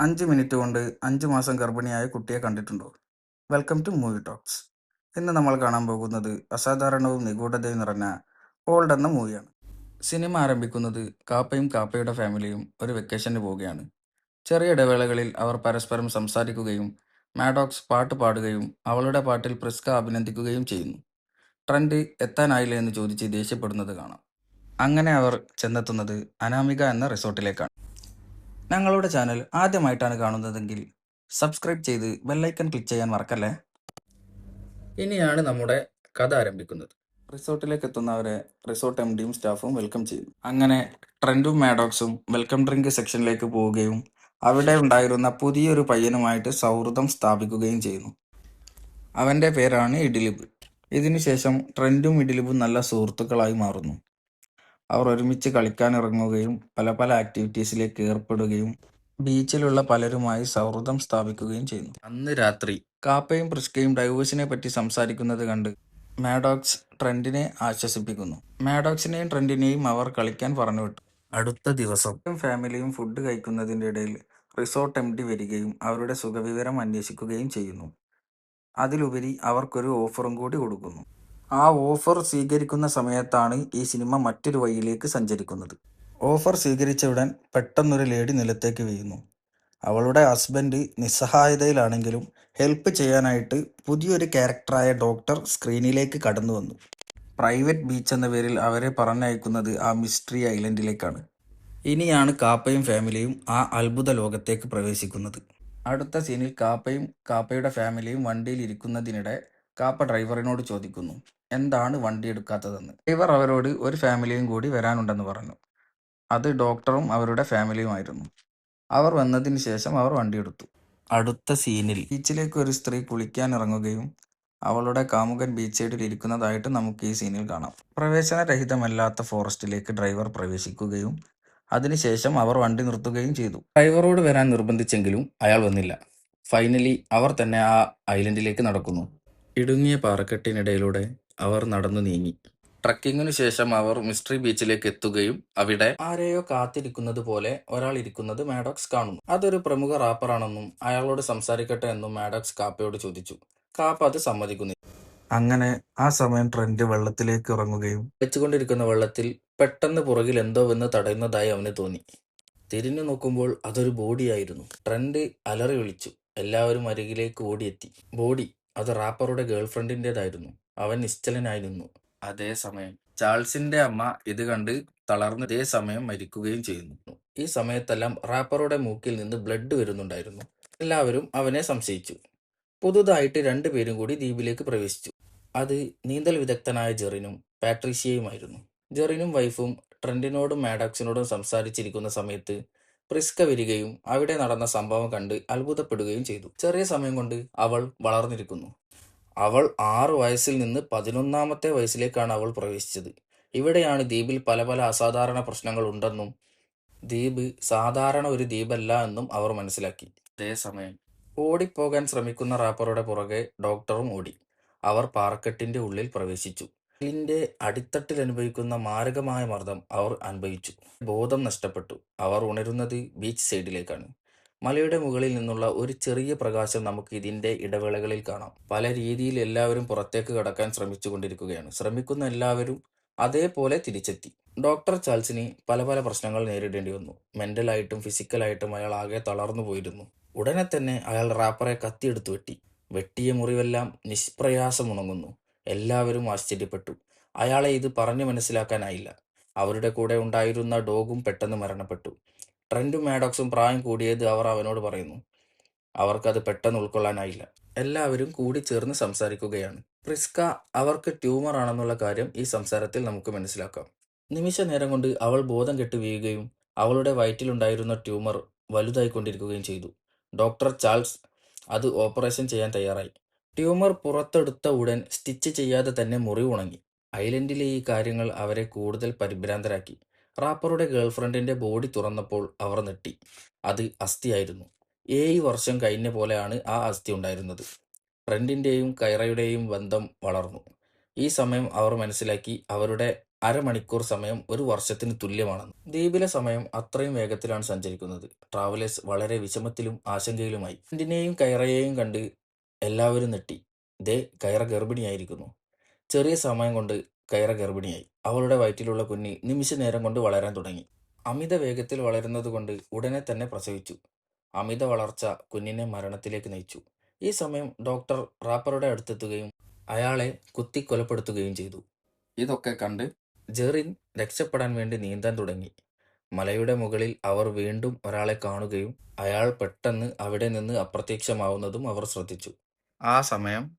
അഞ്ച് മിനിറ്റ് കൊണ്ട് അഞ്ച് മാസം ഗർഭിണിയായ കുട്ടിയെ കണ്ടിട്ടുണ്ടോ? വെൽക്കം ടു മൂവി ടോക്സ് ഇന്ന് നമ്മൾ കാണാൻ പോകുന്നത് അസാധാരണവും നിഗൂഢതയും നിറഞ്ഞ ഓൾഡ് എന്ന മൂവിയാണ്. സിനിമ ആരംഭിക്കുന്നത് കാപ്പയും കാപ്പയുടെ ഫാമിലിയും ഒരു വെക്കേഷന് പോവുകയാണ്. ചെറിയ ഇടവേളകളിൽ അവർ പരസ്പരം സംസാരിക്കുകയും മാഡോക്സ് പാട്ട് പാടുകയും അവളുടെ പാട്ടിൽ പ്രിസ്ക അഭിനന്ദിക്കുകയും ചെയ്യുന്നു. ട്രെൻഡ് എത്താനായില്ല എന്ന് ചോദിച്ച് ദേഷ്യപ്പെടുന്നത് കാണാം. അങ്ങനെ അവർ ചെന്നെത്തുന്നത് അനാമിക എന്ന റിസോർട്ടിലേക്കാണ്. ഞങ്ങളുടെ ചാനൽ ആദ്യമായിട്ടാണ് കാണുന്നതെങ്കിൽ സബ്സ്ക്രൈബ് ചെയ്ത് ബെല്ലൈക്കൺ ക്ലിക്ക് ചെയ്യാൻ മറക്കല്ലേ? ഇനിയാണ് നമ്മുടെ കഥ ആരംഭിക്കുന്നത്. റിസോർട്ടിലേക്ക് എത്തുന്നവരെ റിസോർട്ട് എം ഡിയും സ്റ്റാഫും വെൽക്കം ചെയ്യും. അങ്ങനെ ട്രെൻഡും മാഡോക്സും വെൽക്കം ഡ്രിങ്ക് സെക്ഷനിലേക്ക് പോവുകയും അവിടെ ഉണ്ടായിരുന്ന പുതിയൊരു പയ്യനുമായിട്ട് സൗഹൃദം സ്ഥാപിക്കുകയും ചെയ്യുന്നു. അവന്റെ പേരാണ് ഇഡിലിബ്. ഇതിനുശേഷം ട്രെൻഡും ഇഡിലിബും നല്ല സുഹൃത്തുക്കളായി മാറുന്നു. അവർ ഒരുമിച്ച് കളിക്കാൻ ഇറങ്ങുകയും പല പല ആക്ടിവിറ്റീസിലേക്ക് ഏർപ്പെടുകയും ബീച്ചിലുള്ള പലരുമായി സൗഹൃദം സ്ഥാപിക്കുകയും ചെയ്യുന്നു. അന്ന് രാത്രി കാപ്പയും പ്രിസ്കയും ഡൈവേഴ്സിനെ പറ്റി സംസാരിക്കുന്നത് കണ്ട് മാഡോക്സ് ട്രെൻഡിനെ ആശ്വസിപ്പിക്കുന്നു. മാഡോക്സിനെയും ട്രെൻഡിനെയും അവർ കളിക്കാൻ പറഞ്ഞു വിട്ടു അടുത്ത ദിവസം ഫാമിലിയും ഫുഡ് കഴിക്കുന്നതിന്റെ ഇടയിൽ റിസോർട്ട് എം ഡി വരികയും അവരുടെ സുഖവിവരം അന്വേഷിക്കുകയും ചെയ്യുന്നു. അതിലുപരി അവർക്കൊരു ഓഫറും കൂടി കൊടുക്കുന്നു. ആ ഓഫർ സ്വീകരിക്കുന്ന സമയത്താണ് ഈ സിനിമ മറ്റൊരു വഴിയിലേക്ക് സഞ്ചരിക്കുന്നത്. ഓഫർ സ്വീകരിച്ച ഉടൻ പെട്ടെന്നൊരു ലേഡി നിലത്തേക്ക് വീഴുന്നു. അവളുടെ ഹസ്ബൻഡ് നിസ്സഹായതയിലാണെങ്കിലും ഹെൽപ്പ് ചെയ്യാനായിട്ട് പുതിയൊരു ക്യാരക്ടറായ ഡോക്ടർ സ്ക്രീനിലേക്ക് കടന്നു വന്നു. പ്രൈവറ്റ് ബീച്ച് എന്ന പേരിൽ അവരെ പറഞ്ഞയക്കുന്നത് ആ മിസ്റ്ററി ഐലൻഡിലേക്കാണ്. ഇനിയാണ് കാപ്പയും ഫാമിലിയും ആ അത്ഭുത ലോകത്തേക്ക് പ്രവേശിക്കുന്നത്. അടുത്ത സീനിൽ കാപ്പയും കാപ്പയുടെ ഫാമിലിയും വണ്ടിയിൽ ഇരിക്കുന്നതിനിടെ കാപ്പ ഡ്രൈവറിനോട് ചോദിക്കുന്നു എന്താണ് വണ്ടി എടുക്കാത്തതെന്ന്? ഡ്രൈവർ അവരോട് ഒരു ഫാമിലിയും കൂടി വരാനുണ്ടെന്ന് പറഞ്ഞു. അത് ഡോക്ടറും അവരുടെ ഫാമിലിയുമായിരുന്നു അവർ വന്നതിന് ശേഷം അവർ വണ്ടി എടുത്തു. അടുത്ത സീനിൽ ബീച്ചിലേക്ക് ഒരു സ്ത്രീ കുളിക്കാൻ ഇറങ്ങുകയും അവളുടെ കാമുകൻ ബീച്ച് സൈഡിൽ ഇരിക്കുന്നതായിട്ട് നമുക്ക് ഈ സീനിൽ കാണാം. പ്രവേശനരഹിതമല്ലാത്ത ഫോറസ്റ്റിലേക്ക് ഡ്രൈവർ പ്രവേശിക്കുകയും അതിനുശേഷം അവർ വണ്ടി നിർത്തുകയും ചെയ്തു. ഡ്രൈവറോട് വരാൻ നിർബന്ധിച്ചെങ്കിലും അയാൾ വന്നില്ല. ഫൈനലി അവർ തന്നെ ആ ഐലൻഡിലേക്ക് നടക്കുന്നു. ഇടുങ്ങിയ പാറക്കെട്ടിനിടയിലൂടെ അവർ നടന്നു നീങ്ങി. ട്രക്കിങ്ങിനു ശേഷം അവർ മിസ്റ്ററി ബീച്ചിലേക്ക് എത്തുകയും അവിടെ ആരെയോ കാത്തിരിക്കുന്നത് പോലെ ഒരാൾ ഇരിക്കുന്നത് മാഡോക്സ് കാണുന്നു. അതൊരു പ്രമുഖ റാപ്പറാണെന്നും അയാളോട് സംസാരിക്കട്ടെ എന്നും മാഡോക്സ് കാപ്പയോട് ചോദിച്ചു. കാപ്പ അത് സമ്മതിക്കുന്നു അങ്ങനെ ആ സമയം ട്രെൻഡ് വെള്ളത്തിലേക്ക് ഇറങ്ങുകയും വെച്ചുകൊണ്ടിരിക്കുന്ന വെള്ളത്തിൽ പെട്ടെന്ന് പുറകിൽ എന്തോ വന്ന് തടയുന്നതായി അവന് തോന്നി. തിരിഞ്ഞു നോക്കുമ്പോൾ അതൊരു ബോഡിയായിരുന്നു. ട്രെൻഡ് അലറി വിളിച്ചു. എല്ലാവരും അരികിലേക്ക് ഓടിയെത്തി. ബോഡി അത് റാപ്പറുടെ ഗേൾഫ്രണ്ടിന്റെതായിരുന്നു അവൻ നിശ്ചലനായിരുന്നു. അതേസമയം ചാൾസിന്റെ അമ്മ ഇത് കണ്ട് തളർന്ന് ഇതേ സമയം മരിക്കുകയും ചെയ്യുന്നു. ഈ സമയത്തെല്ലാം റാപ്പറുടെ മൂക്കിൽ നിന്ന് ബ്ലഡ് വരുന്നുണ്ടായിരുന്നു. എല്ലാവരും അവനെ സംശയിച്ചു. പുതുതായിട്ട് രണ്ടുപേരും കൂടി ദ്വീപിലേക്ക് പ്രവേശിച്ചു. അത് നീന്തൽ വിദഗ്ധനായ ജെറിനും പാട്രീഷ്യയുമായിരുന്നു. ജെറിനും വൈഫും ട്രെൻഡിനോടും മാഡാക്സിനോടും സംസാരിച്ചിരിക്കുന്ന സമയത്ത് പ്രിസ്ക വരികയും അവിടെ നടന്ന സംഭവം കണ്ട് അത്ഭുതപ്പെടുകയും ചെയ്തു. ചെറിയ സമയം കൊണ്ട് അവൾ വളർന്നിരിക്കുന്നു. അവൾ ആറു വയസ്സിൽ നിന്ന് പതിനൊന്നാമത്തെ വയസ്സിലേക്കാണ് അവൾ പ്രവേശിച്ചത്. ഇവിടെയാണ് ദ്വീപിൽ പല പല അസാധാരണ പ്രശ്നങ്ങൾ ഉണ്ടെന്നും ദ്വീപ് സാധാരണ ഒരു ദ്വീപല്ല എന്നും അവർ മനസ്സിലാക്കി. അതേസമയം ഓടിപ്പോകാൻ ശ്രമിക്കുന്ന റാപ്പറുടെ പുറകെ ഡോക്ടറും ഓടി. അവർ പാറക്കെട്ടിന്റെ ഉള്ളിൽ പ്രവേശിച്ചു. ഇതിന്റെ അടിത്തട്ടിൽ അനുഭവിക്കുന്ന മാരകമായ മർദ്ദം അവർ അനുഭവിച്ചു. ബോധം നഷ്ടപ്പെട്ടു. അവർ ഉണരുന്നത് ബീച്ച് സൈഡിലേക്കാണ്. മലയുടെ മുകളിൽ നിന്നുള്ള ഒരു ചെറിയ പ്രകാശം നമുക്ക് ഇതിന്റെ ഇടവേളകളിൽ കാണാം. പല രീതിയിൽ എല്ലാവരും പുറത്തേക്ക് കടക്കാൻ ശ്രമിച്ചുകൊണ്ടിരിക്കുകയാണ് ശ്രമിക്കുന്ന എല്ലാവരും അതേപോലെ തിരിച്ചെത്തി. ഡോക്ടർ ചാൾസിന് പല പല പ്രശ്നങ്ങൾ നേരിടേണ്ടി വന്നു. മെന്റലായിട്ടും ഫിസിക്കലായിട്ടും അയാൾ ആകെ തളർന്നു പോയിരുന്നു. ഉടനെ തന്നെ അയാൾ റാപ്പറെ കത്തിയെടുത്തു വെട്ടി. വെട്ടിയ മുറിവെല്ലാം നിഷ്പ്രയാസം ഉണങ്ങുന്നു. എല്ലാവരും ആശ്ചര്യപ്പെട്ടു. അയാളെ ഇത് പറഞ്ഞു മനസ്സിലാക്കാനായില്ല. അവരുടെ കൂടെ ഉണ്ടായിരുന്ന ഡോഗും പെട്ടെന്ന് മരണപ്പെട്ടു. ട്രെൻഡും മാഡോക്സും പ്രായം കൂടിയത് അവർ അവനോട് പറയുന്നു. അവർക്കത് പെട്ടെന്ന് ഉൾക്കൊള്ളാനായില്ല. എല്ലാവരും കൂടി ചേർന്ന് സംസാരിക്കുകയാണ്. പ്രിസ്ക അവർക്ക് ട്യൂമർ ആണെന്നുള്ള കാര്യം ഈ സംസാരത്തിൽ നമുക്ക് മനസ്സിലാക്കാം. നിമിഷ നേരം കൊണ്ട് അവൾ ബോധം കെട്ട് വീഴുകയും അവളുടെ വയറ്റിലുണ്ടായിരുന്ന ട്യൂമർ വലുതായിക്കൊണ്ടിരിക്കുകയും ചെയ്തു. ഡോക്ടർ ചാൾസ് അത് ഓപ്പറേഷൻ ചെയ്യാൻ തയ്യാറായി. ട്യൂമർ പുറത്തെടുത്ത ഉടൻ സ്റ്റിച്ച് ചെയ്യാതെ തന്നെ മുറി ഉണങ്ങി ഐലൻഡിലെ ഈ കാര്യങ്ങൾ അവരെ കൂടുതൽ പരിഭ്രാന്തരാക്കി. റാപ്പറുടെ ഗേൾഫ്രണ്ടിന്റെ ബോഡി തുറന്നപ്പോൾ അവർ നെട്ടി അത് അസ്ഥിയായിരുന്നു. ഏഴ് വർഷം കഴിഞ്ഞ പോലെയാണ് ആ അസ്ഥി ഉണ്ടായിരുന്നത്. ഫ്രണ്ടിന്റെയും കൈറയുടെയും ബന്ധം വളർന്നു. ഈ സമയം അവർ മനസ്സിലാക്കി അവരുടെ അരമണിക്കൂർ സമയം ഒരു വർഷത്തിന് തുല്യമാണെന്ന്. ദ്വീപിലെ സമയം അത്രയും വേഗത്തിലാണ് സഞ്ചരിക്കുന്നത്. ട്രാവലേഴ്സ് വളരെ വിഷമത്തിലും ആശങ്കയിലുമായി. ഫ്രണ്ടിനെയും കൈറയെയും കണ്ട് എല്ലാവരും നെട്ടി ദേ കയറ ഗർഭിണിയായിരിക്കുന്നു. ചെറിയ സമയം കൊണ്ട് കയറ ഗർഭിണിയായി. അവളുടെ വയറ്റിലുള്ള കുഞ്ഞി നിമിഷ നേരം കൊണ്ട് വളരാൻ തുടങ്ങി. അമിത വേഗത്തിൽ വളരുന്നതുകൊണ്ട് ഉടനെ തന്നെ പ്രസവിച്ചു. അമിത വളർച്ച കുഞ്ഞിനെ മരണത്തിലേക്ക് നയിച്ചു. ഈ സമയം ഡോക്ടർ റാപ്പറുടെ അടുത്തെത്തുകയും അയാളെ കുത്തി കൊലപ്പെടുത്തുകയും ചെയ്തു. ഇതൊക്കെ കണ്ട് ജെറിൻ രക്ഷപ്പെടാൻ വേണ്ടി നീന്താൻ തുടങ്ങി. മലയുടെ മുകളിൽ അവർ വീണ്ടും ഒരാളെ കാണുകയും അയാൾ പെട്ടെന്ന് അവിടെ നിന്ന് അപ്രത്യക്ഷമാവുന്നതും അവർ ശ്രദ്ധിച്ചു. ആ സമയം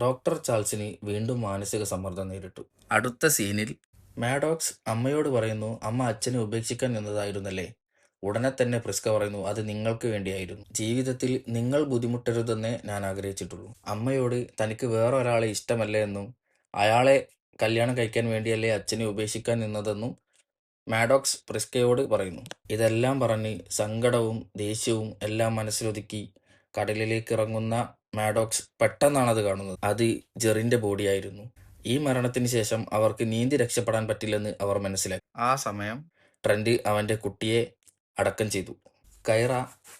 ഡോക്ടർ ചാൾസിന് വീണ്ടും മാനസിക സമ്മർദ്ദം നേരിട്ടു. അടുത്ത സീനിൽ മാഡോക്സ് അമ്മയോട് പറയുന്നു അമ്മ അച്ഛനെ ഉപേക്ഷിക്കാൻ നിന്നതായിരുന്നല്ലേ? ഉടനെ തന്നെ പ്രിസ്ക പറയുന്നു അത് നിങ്ങൾക്ക് വേണ്ടിയായിരുന്നു. ജീവിതത്തിൽ നിങ്ങൾ ബുദ്ധിമുട്ടരുതെന്നേ ഞാൻ ആഗ്രഹിച്ചിട്ടുള്ളൂ. അമ്മയോട് തനിക്ക് വേറെ ഒരാളെ ഇഷ്ടമല്ലേ എന്നും അയാളെ കല്യാണം കഴിക്കാൻ വേണ്ടിയല്ലേ അച്ഛനെ ഉപേക്ഷിക്കാൻ നിന്നതെന്നും മാഡോക്സ് പ്രിസ്കയോട് പറയുന്നു. ഇതെല്ലാം പറഞ്ഞ് സങ്കടവും ദേഷ്യവും എല്ലാം മനസ്സിലൊതുക്കി കടലിലേക്ക് ഇറങ്ങുന്ന മാഡോക്സ് പെട്ടെന്നാണ് അത് കാണുന്നത്. അത് ജെറിന്റെ ബോഡിയായിരുന്നു ഈ മരണത്തിന് ശേഷം അവർക്ക് നീന്തി രക്ഷപ്പെടാൻ പറ്റില്ലെന്ന് അവർ മനസ്സിലാക്കി. ആ സമയം. ട്രെൻഡ് അവന്റെ കുട്ടിയെ അടക്കം ചെയ്തു. കൈറ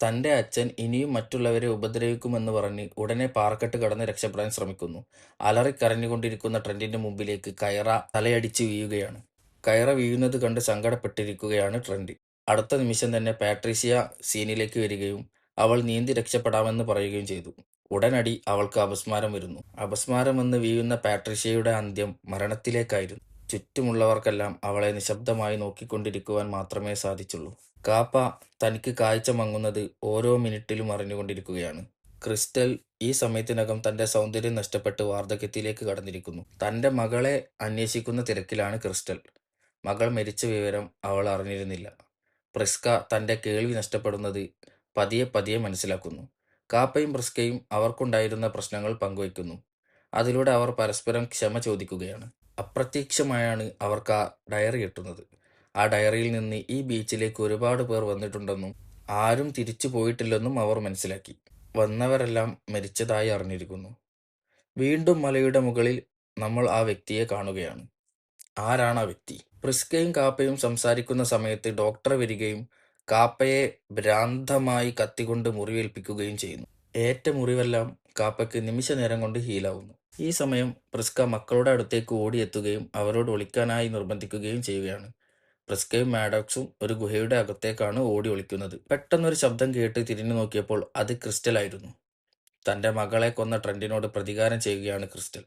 തന്റെ അച്ഛൻ ഇനിയും മറ്റുള്ളവരെ ഉപദ്രവിക്കുമെന്ന് പറഞ്ഞ് ഉടനെ പാറക്കെട്ട് കടന്ന് രക്ഷപ്പെടാൻ ശ്രമിക്കുന്നു. അലറിക്കരഞ്ഞുകൊണ്ടിരിക്കുന്ന ട്രെൻഡിന്റെ മുമ്പിലേക്ക് കൈറ തലയടിച്ച് വീഴുകയാണ്. കൈറ വീഴുന്നത് കണ്ട് സങ്കടപ്പെട്ടിരിക്കുകയാണ് ട്രെൻഡ്. അടുത്ത നിമിഷം തന്നെ പാട്രീഷ്യ സീനിലേക്ക് വരികയും അവൾ നീന്തി രക്ഷപ്പെടാമെന്ന് പറയുകയും ചെയ്തു. ഉടനടി അവൾക്ക് അപസ്മാരം വരുന്നു. അപസ്മാരം എന്ന് വീഴുന്ന പാട്രീഷ്യയുടെ അന്ത്യം മരണത്തിലേക്കായിരുന്നു. ചുറ്റുമുള്ളവർക്കെല്ലാം അവളെ നിശബ്ദമായി നോക്കിക്കൊണ്ടിരിക്കുവാൻ മാത്രമേ സാധിച്ചുള്ളൂ. കാപ്പ തനിക്ക് കാഴ്ച മങ്ങുന്നത് ഓരോ മിനിറ്റിലും അറിഞ്ഞുകൊണ്ടിരിക്കുകയാണ്. ക്രിസ്റ്റൽ ഈ സമയത്തിനകം തന്റെ സൗന്ദര്യം നഷ്ടപ്പെട്ട് വാർദ്ധക്യത്തിലേക്ക് കടന്നിരിക്കുന്നു. തന്റെ മകളെ അന്വേഷിക്കുന്ന തിരക്കിലാണ് ക്രിസ്റ്റൽ. മകൾ മരിച്ച വിവരം അവൾ അറിഞ്ഞിരുന്നില്ല. പ്രിസ്ക തന്റെ കേൾവി നഷ്ടപ്പെടുന്നത് പതിയെ പതിയെ മനസ്സിലാക്കുന്നു. കാപ്പയും ബ്രിസ്കയും അവർക്കുണ്ടായിരുന്ന പ്രശ്നങ്ങൾ പങ്കുവയ്ക്കുന്നു. അതിലൂടെ അവർ പരസ്പരം ക്ഷമ ചോദിക്കുകയാണ്. അപ്രത്യക്ഷമായാണ് അവർക്ക് ആ ഡയറി കിട്ടുന്നത്. ആ ഡയറിയിൽ നിന്ന് ഈ ബീച്ചിലേക്ക് ഒരുപാട് പേർ വന്നിട്ടുണ്ടെന്നും ആരും തിരിച്ചു പോയിട്ടില്ലെന്നും അവർ മനസ്സിലാക്കി. വന്നവരെല്ലാം മരിച്ചതായി അറിഞ്ഞിരിക്കുന്നു. വീണ്ടും മലയുടെ മുകളിൽ നമ്മൾ ആ വ്യക്തിയെ കാണുകയാണ്. ആരാണ് ആ വ്യക്തി? പ്രിസ്കയും കാപ്പയും സംസാരിക്കുന്ന സമയത്ത് ഡോക്ടർ വരികയും കാപ്പയെ ഭ്രാന്തമായി കത്തിക്കൊണ്ട് മുറിവേൽപ്പിക്കുകയും ചെയ്യുന്നു. ഏറ്റ മുറിവെല്ലാം കാപ്പയ്ക്ക് നിമിഷ നേരം കൊണ്ട് ഹീലാവുന്നു. ഈ സമയം പ്രിസ്ക മക്കളുടെ അടുത്തേക്ക് ഓടിയെത്തുകയും അവരോട് ഒളിക്കാനായി നിർബന്ധിക്കുകയും ചെയ്യുകയാണ്. പ്രിസ്കയും മാഡോക്സും ഒരു ഗുഹയുടെ അകത്തേക്കാണ് ഓടി ഒളിക്കുന്നത്. പെട്ടെന്നൊരു ശബ്ദം കേട്ട് തിരിഞ്ഞു നോക്കിയപ്പോൾ അത് ക്രിസ്റ്റൽ ആയിരുന്നു. തന്റെ മകളെ കൊന്ന ട്രെൻഡിനോട് പ്രതികാരം ചെയ്യുകയാണ് ക്രിസ്റ്റൽ.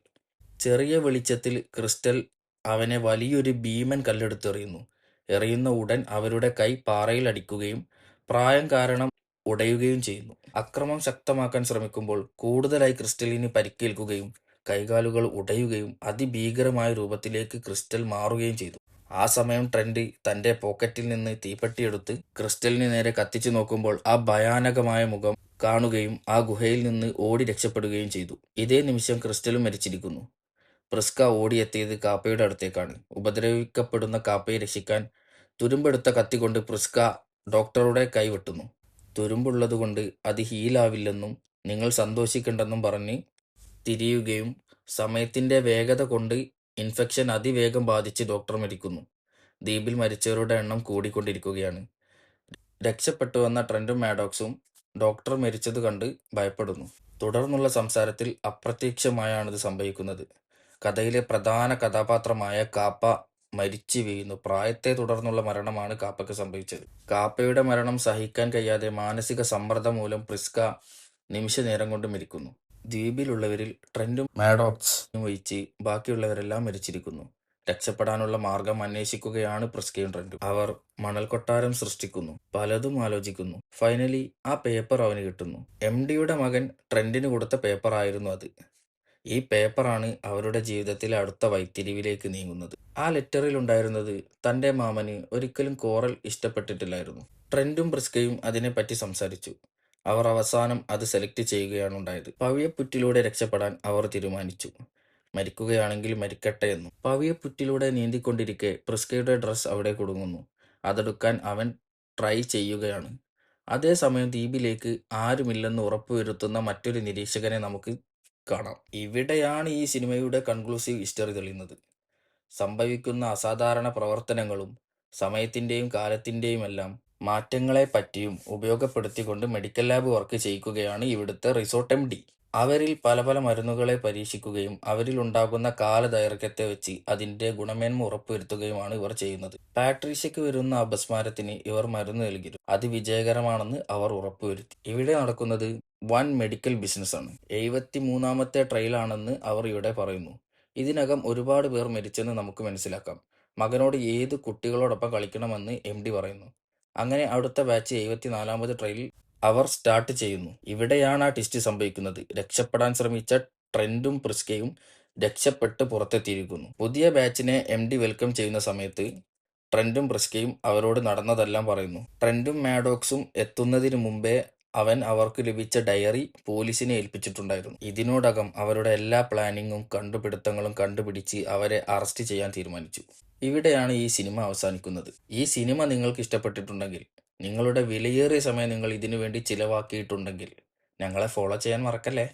ചെറിയ വെളിച്ചത്തിൽ ക്രിസ്റ്റൽ അവനെ വലിയൊരു ഭീമൻ കല്ലെടുത്തെറിയുന്നു. എറിയുന്ന ഉടൻ അവരുടെ കൈ പാറയിൽ അടിക്കുകയും പ്രായം കാരണം ഉടയുകയും ചെയ്യുന്നു. അക്രമം ശക്തമാക്കാൻ ശ്രമിക്കുമ്പോൾ കൂടുതലായി ക്രിസ്റ്റലിന് പരിക്കേൽക്കുകയും കൈകാലുകൾ ഉടയുകയും അതിഭീകരമായ രൂപത്തിലേക്ക് ക്രിസ്റ്റൽ മാറുകയും ചെയ്തു. ആ സമയം ട്രെൻഡ് തന്റെ പോക്കറ്റിൽ നിന്ന് തീപ്പെട്ടിയെടുത്ത് ക്രിസ്റ്റലിന് നേരെ കത്തിച്ചു നോക്കുമ്പോൾ ആ ഭയാനകമായ മുഖം കാണുകയും ആ ഗുഹയിൽ നിന്ന് ഓടി രക്ഷപ്പെടുകയും ചെയ്തു. ഇതേ നിമിഷം ക്രിസ്റ്റലും മരിച്ചിരിക്കുന്നു. പ്രിസ്ക ഓടിയെത്തിയത് കാപ്പയുടെ അടുത്തേക്കാണ്. ഉപദ്രവിക്കപ്പെടുന്ന കാപ്പയെ രക്ഷിക്കാൻ തുരുമ്പെടുത്ത കത്തികൊണ്ട് പ്രിസ്ക ഡോക്ടറുടെ കൈ വെട്ടുന്നു. തുരുമ്പുള്ളതുകൊണ്ട് അത് ഹീലാവില്ലെന്നും നിങ്ങൾ സന്തോഷിക്കണ്ടെന്നും പറഞ്ഞ് തിരിയുകയും സമയത്തിന്റെ വേഗത കൊണ്ട് ഇൻഫെക്ഷൻ അതിവേഗം ബാധിച്ച് ഡോക്ടർ മരിക്കുന്നു. ദ്വീപിൽ മരിച്ചവരുടെ എണ്ണം കൂടിക്കൊണ്ടിരിക്കുകയാണ്. രക്ഷപ്പെട്ടു വന്ന ട്രെൻഡും മാഡോക്സും ഡോക്ടർ മരിച്ചത് കണ്ട് ഭയപ്പെടുന്നു. തുടർന്നുള്ള സംസാരത്തിൽ അപ്രത്യക്ഷമായാണിത് സംഭവിക്കുന്നത്. കഥയിലെ പ്രധാന കഥാപാത്രമായ കാപ്പ മരിച്ചു വീഴുന്നു. പ്രായത്തെ തുടർന്നുള്ള മരണമാണ് കാപ്പയ്ക്ക് സംഭവിച്ചത്. കാപ്പയുടെ മരണം സഹിക്കാൻ കഴിയാതെ മാനസിക സമ്മർദ്ദം മൂലം പ്രിസ്ക നിമിഷ നേരം കൊണ്ട് മരിക്കുന്നു. ദ്വീപിലുള്ളവരിൽ ട്രെൻഡും മാഡോക്സ് വഹിച്ച് ബാക്കിയുള്ളവരെല്ലാം മരിച്ചിരിക്കുന്നു. രക്ഷപ്പെടാനുള്ള മാർഗം അന്വേഷിക്കുകയാണ് പ്രിസ്കയും ട്രെൻഡും അവർ മണൽ കൊട്ടാരം സൃഷ്ടിക്കുന്നു. പലതും ആലോചിക്കുന്നു. ഫൈനലി ആ പേപ്പർ അവന് കിട്ടുന്നു. എം ഡിയുടെ മകൻ ട്രെൻഡിന് കൊടുത്ത പേപ്പർ ആയിരുന്നു അത്. ഈ പേപ്പറാണ് അവരുടെ ജീവിതത്തിൽ അടുത്ത വൈത്തിരിവിലേക്ക് നീങ്ങുന്നത്. ആ ലെറ്ററിൽ ഉണ്ടായിരുന്നത് തന്റെ മാമന് ഒരിക്കലും കോറൽ ഇഷ്ടപ്പെട്ടിട്ടില്ലായിരുന്നു. ട്രെൻഡും ബ്രിസ്കയും അതിനെപ്പറ്റി സംസാരിച്ചു. അവർ അവസാനം അത് സെലക്ട് ചെയ്യുകയാണ് ഉണ്ടായത്. പവിയപ്പുറ്റിലൂടെ രക്ഷപ്പെടാൻ അവർ തീരുമാനിച്ചു. മരിക്കുകയാണെങ്കിൽ മരിക്കട്ടെ എന്നു. പവിയപ്പുറ്റിലൂടെ നീന്തിക്കൊണ്ടിരിക്കെ പ്രിസ്കയുടെ ഡ്രസ് അവിടെ കുടുങ്ങുന്നു. അതെടുക്കാൻ അവൻ ട്രൈ ചെയ്യുകയാണ്. അതേസമയം ദ്വീപിലേക്ക് ആരുമില്ലെന്ന് ഉറപ്പുവരുത്തുന്ന മറ്റൊരു നിരീക്ഷകനെ നമുക്ക് കാണാം ഇവിടെയാണ് ഈ സിനിമയുടെ കൺക്ലൂസീവ് ഹിസ്റ്ററി തെളിയുന്നത് സംഭവിക്കുന്ന അസാധാരണ പ്രവർത്തനങ്ങളും സമയത്തിന്റെയും കാലത്തിന്റെയും എല്ലാം മാറ്റങ്ങളെ പറ്റിയും ഉപയോഗപ്പെടുത്തിക്കൊണ്ട് മെഡിക്കൽ ലാബ് വർക്ക് ചെയ്യിക്കുകയാണ് ഇവിടുത്തെ റിസോർട്ട് എം ഡി. അവരിൽ പല പല മരുന്നുകളെ പരീക്ഷിക്കുകയും അവരിൽ ഉണ്ടാകുന്ന കാലദൈർഘ്യത്തെ വെച്ച് അതിന്റെ ഗുണമേന്മ ഉറപ്പുവരുത്തുകയുമാണ് ഇവർ ചെയ്യുന്നത്. പാട്രീഷ്യക്ക് വരുന്ന അപസ്മാരത്തിന് ഇവർ മരുന്ന് നൽകിയിരുന്നു. അത് വിജയകരമാണെന്ന് അവർ ഉറപ്പുവരുത്തി. ഇവിടെ നടക്കുന്നത് വൻ മെഡിക്കൽ ബിസിനസ്സാണ്. എഴുപത്തിമൂന്നാമത്തെ ട്രയലാണെന്ന് അവർ ഇവിടെ പറയുന്നു. ഇതിനകം ഒരുപാട് പേർ മരിച്ചെന്ന് നമുക്ക് മനസ്സിലാക്കാം. മകനോട് ഏത് കുട്ടികളോടൊപ്പം കളിക്കണമെന്ന് എം ഡി പറയുന്നു. അങ്ങനെ അടുത്ത ബാച്ച് എഴുപത്തിനാലാമത് ട്രയലിൽ അവർ സ്റ്റാർട്ട് ചെയ്യുന്നു. ഇവിടെയാണ് ആ ട്വിസ്റ്റ് സംഭവിക്കുന്നത്. രക്ഷപ്പെടാൻ ശ്രമിച്ച ട്രെൻഡും പ്രിസ്കയും രക്ഷപ്പെട്ട് പുറത്തെത്തിയിരിക്കുന്നു. പുതിയ ബാച്ചിനെ എം ഡി വെൽക്കം ചെയ്യുന്ന സമയത്ത് ട്രെൻഡും പ്രിസ്കയും അവരോട് നടന്നതെല്ലാം പറയുന്നു. ട്രെൻഡും മാഡോക്സും എത്തുന്നതിന് മുമ്പേ അവൻ അവർക്ക് ലഭിച്ച ഡയറി പോലീസിനെ ഏൽപ്പിച്ചിട്ടുണ്ടായിരുന്നു. ഇതിനോടകം അവരുടെ എല്ലാ പ്ലാനിങ്ങും കണ്ടുപിടുത്തങ്ങളും കണ്ടുപിടിച്ച് അവരെ അറസ്റ്റ് ചെയ്യാൻ തീരുമാനിച്ചു. ഇവിടെയാണ് ഈ സിനിമ അവസാനിക്കുന്നത്. ഈ സിനിമ നിങ്ങൾക്ക് ഇഷ്ടപ്പെട്ടിട്ടുണ്ടെങ്കിൽ, നിങ്ങളുടെ വിലയേറിയ സമയം നിങ്ങൾ ഇതിനു വേണ്ടി ചിലവാക്കിയിട്ടുണ്ടെങ്കിൽ ഞങ്ങളെ ഫോളോ ചെയ്യാൻ മറക്കല്ലേ.